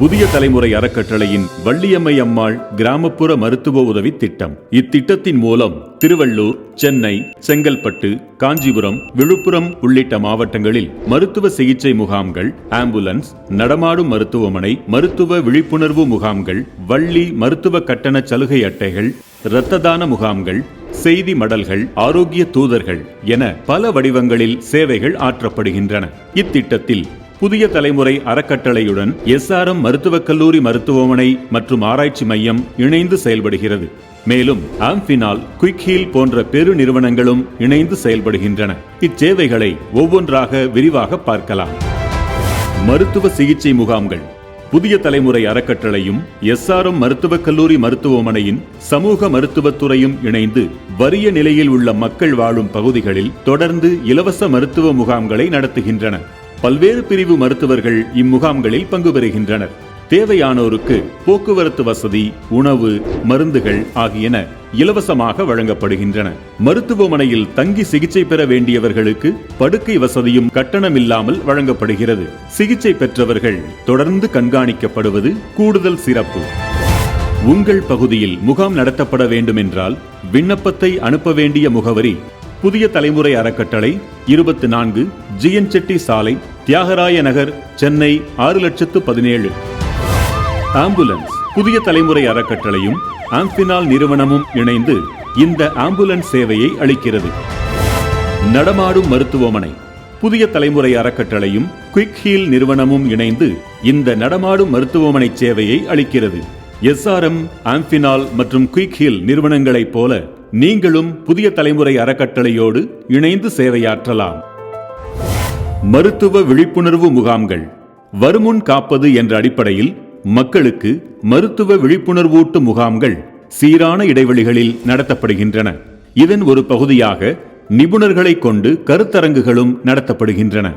புதிய தலைமுறை அறக்கட்டளையின் வள்ளியம்மை அம்மாள் கிராமப்புற மருத்துவ உதவி திட்டம். இத்திட்டத்தின் மூலம் திருவள்ளூர் சென்னை செங்கல்பட்டு காஞ்சிபுரம் விழுப்புரம் உள்ளிட்ட மாவட்டங்களில் மருத்துவ சிகிச்சை முகாம்கள் ஆம்புலன்ஸ் நடமாடும் மருத்துவமனை மருத்துவ விழிப்புணர்வு முகாம்கள் வள்ளி மருத்துவ கட்டண சலுகை அட்டைகள் இரத்த தான முகாம்கள் செய்தி மடல்கள் ஆரோக்கிய தூதர்கள் என பல வடிவங்களில் சேவைகள் ஆற்றப்படுகின்றன. இத்திட்டத்தில் புதிய தலைமுறை அறக்கட்டளையுடன் எஸ்ஆர்எம் மருத்துவக் கல்லூரி மருத்துவமனை மற்றும் ஆராய்ச்சி மையம் இணைந்து செயல்படுகிறது. மேலும் ஆம்பினால் குயிக் ஹீல் போன்ற பெரு நிறுவனங்களும் இணைந்து செயல்படுகின்றன. இச்சேவைகளை ஒவ்வொன்றாக விரிவாக பார்க்கலாம். மருத்துவ சிகிச்சை முகாம்கள். புதிய தலைமுறை அறக்கட்டளையும் எஸ்ஆர்எம் மருத்துவக் கல்லூரி மருத்துவமனையின் சமூக மருத்துவத்துறையும் இணைந்து வறிய நிலையில் உள்ள மக்கள் வாழும் பகுதிகளில் தொடர்ந்து இலவச மருத்துவ முகாம்களை நடத்துகின்றன. பல்வேறு பிரிவு மருத்துவர்கள் இம்முகாம்களில் பங்கு பெறுகின்றனர். தேவையானோருக்கு போக்குவரத்து வசதி உணவு மருந்துகள் ஆகியன இலவசமாக வழங்கப்படுகின்றன. மருத்துவமனையில் தங்கி சிகிச்சை பெற வேண்டியவர்களுக்கு படுக்கை வசதியும் கட்டணமில்லாமல் வழங்கப்படுகிறது. சிகிச்சை பெற்றவர்கள் தொடர்ந்து கண்காணிக்கப்படுவது கூடுதல் சிறப்பு. உங்கள் பகுதியில் முகாம் நடத்தப்பட வேண்டுமென்றால் விண்ணப்பத்தை அனுப்ப வேண்டிய முகவரி புதிய தலைமுறை அறக்கட்டளை இருபத்தி நான்கு ஜிஎன் செட்டி சாலை தியாகராய நகர் சென்னை ஆறு லட்சத்து பதினேழு. ஆம்புலன்ஸ் புதிய தலைமுறை அறக்கட்டளையும் ஆம்பினால் நிறுவனமும் இணைந்து இந்த ஆம்புலன்ஸ் சேவையை அளிக்கிறது. நடமாடும் மருத்துவமனை புதிய தலைமுறை அறக்கட்டளையும் குயிக் ஹீல் நிறுவனமும் இணைந்து இந்த நடமாடும் மருத்துவமனை சேவையை அளிக்கிறது. எஸ்ஆர்எம் ஆம்பினால் மற்றும் குயிக் ஹீல் நிறுவனங்களைப் போல நீங்களும் புதிய தலைமுறை அறக்கட்டளையோடு இணைந்து சேவையாற்றலாம். மருத்துவ விழிப்புணர்வு முகாம்கள் வருமுன் காப்பது என்ற அடிப்படையில் மக்களுக்கு மருத்துவ விழிப்புணர்வூட்டு முகாம்கள் சீரான இடைவெளிகளில் நடத்தப்படுகின்றன. இதன் ஒரு பகுதியாக நிபுணர்களை கொண்டு கருத்தரங்குகளும் நடத்தப்படுகின்றன.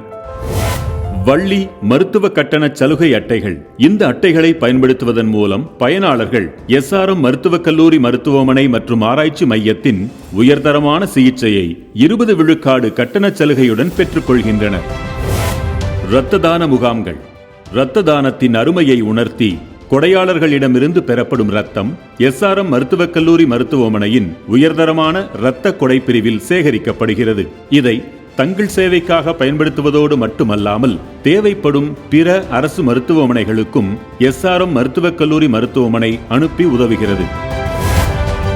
வள்ளி மருத்துவ கட்டண சலுகை அட்டைகள். இந்த அட்டைகளை பயன்படுத்துவதன் மூலம் பயனாளர்கள் எஸ்ஆர்எம் மருத்துவக் கல்லூரி மருத்துவமனை மற்றும் ஆராய்ச்சி மையத்தின் உயர்தரமான சிகிச்சையை இருபது விழுக்காடு கட்டண சலுகையுடன் பெற்றுக்கொள்கின்றனர். இரத்த தான முகாம்கள். இரத்த தானத்தின் அருமையை உணர்த்தி கொடையாளர்களிடமிருந்து பெறப்படும் ரத்தம் எஸ்ஆர்எம் மருத்துவக் கல்லூரி மருத்துவமனையின் உயர்தரமான இரத்த கொடை பிரிவில் சேகரிக்கப்படுகிறது. இதை தங்கள் சேவைக்காக பயன்படுத்துவதோடு மட்டுமல்லாமல் தேவைப்படும் பிற அரசு மருத்துவமனைகளுக்கும் எஸ்ஆர்எம் மருத்துவக் கல்லூரி மருத்துவமனை அனுப்பி உதவுகிறது.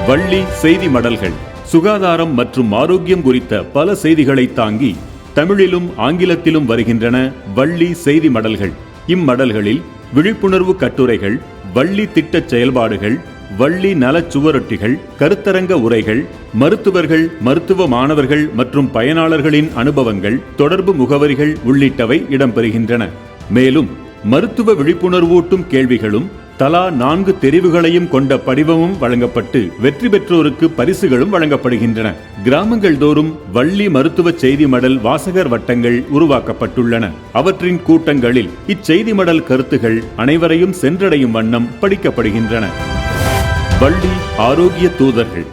வள்ளி செய்தி மடல்கள் சுகாதாரம் மற்றும் ஆரோக்கியம் குறித்த பல செய்திகளை தாங்கி தமிழிலும் ஆங்கிலத்திலும் வருகின்றன வள்ளி செய்தி மடல்கள். இம்மடல்களில் விழிப்புணர்வு கட்டுரைகள் வள்ளி திட்ட செயல்பாடுகள் வள்ளி நல சுவரொட்டிகள் கருத்தரங்க உரைகள் மருத்துவர்கள் மருத்துவ மாணவர்கள் மற்றும் பயனாளர்களின் அனுபவங்கள் தொடர்பு முகவரிகள் உள்ளிட்டவை இடம்பெறுகின்றன. மேலும் மருத்துவ விழிப்புணர்வூட்டும் கேள்விகளும் தலா நான்கு தெரிவுகளையும் கொண்ட படிவமும் வழங்கப்பட்டு வெற்றி பெற்றோருக்கு பரிசுகளும் வழங்கப்படுகின்றன. கிராமங்கள் தோறும் வள்ளி மருத்துவ செய்தி மடல் வாசகர் வட்டங்கள் உருவாக்கப்பட்டுள்ளன. அவற்றின் கூட்டங்களில் இச்செய்தி மடல் கருத்துகள் அனைவரையும் சென்றடையும் வண்ணம் படிக்கப்படுகின்றன. வள்ளி ஆரோக்கிய தூதர்கள்.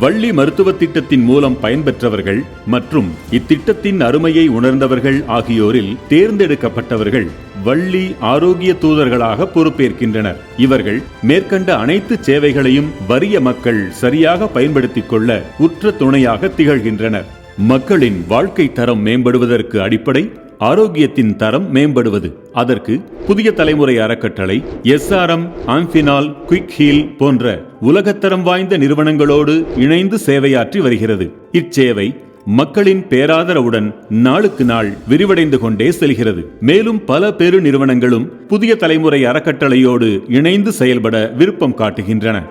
வள்ளி மருத்துவ திட்டத்தின் மூலம் பயன்பெற்றவர்கள் மற்றும் இத்திட்டத்தின் அருமையை உணர்ந்தவர்கள் ஆகியோரில் தேர்ந்தெடுக்கப்பட்டவர்கள் வள்ளி ஆரோக்கிய தூதர்களாக பொறுப்பேற்கின்றனர். இவர்கள் மேற்கண்ட அனைத்து சேவைகளையும் வறிய மக்கள் சரியாக பயன்படுத்திக் கொள்ள உற்ற துணையாக திகழ்கின்றனர். மக்களின் வாழ்க்கை தரம் மேம்படுவதற்கு அடிப்படை ஆரோக்கியத்தின் தரம் மேம்படுவது. அதற்கு புதிய தலைமுறை அறக்கட்டளை எஸ்ஆர்எம் ஆம்பினால் குயிக் ஹீல் போன்ற உலகத்தரம் வாய்ந்த நிறுவனங்களோடு இணைந்து சேவையாற்றி வருகிறது. இச்சேவை மக்களின் பேராதரவுடன் நாளுக்கு நாள் விரிவடைந்து கொண்டே செல்கிறது. மேலும் பல பெரு நிறுவனங்களும் புதிய தலைமுறை அறக்கட்டளையோடு இணைந்து செயல்பட விருப்பம் காட்டுகின்றன.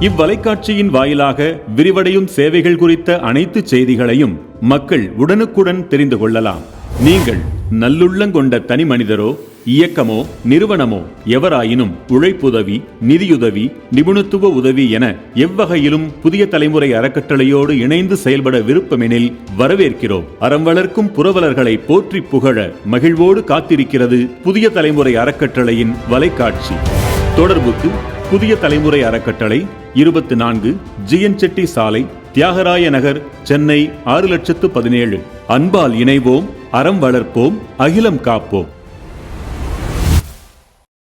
இவ்வலைக்காட்சியின் வாயிலாக விரிவடையும் சேவைகள் குறித்த அனைத்து செய்திகளையும் மக்கள் உடனுக்குடன் தெரிந்து கொள்ளலாம். நீங்கள் நல்லுள்ளங்கொண்ட தனி மனிதரோ இயக்கமோ நிறுவனமோ எவராயினும் உழைப்புதவி நிதியுதவி நிபுணத்துவ உதவி என எவ்வகையிலும் புதிய தலைமுறை அறக்கட்டளையோடு இணைந்து செயல்பட விருப்பமெனில் வரவேற்கிறோம். அறம் வளர்க்கும் புரவலர்களை போற்றி புகழ மகிழ்வோடு காத்திருக்கிறது புதிய தலைமுறை அறக்கட்டளையின் வலைக்காட்சி. தொடர்புக்கு புதிய தலைமுறை அறக்கட்டளை இருபத்தி நான்கு ஜிஎன் செட்டி சாலை தியாகராய நகர் சென்னை ஆறு லட்சத்து பதினேழு. அன்பால் இணைவோம். அறம் வளர்ப்போம் அகிலம் காப்போம்.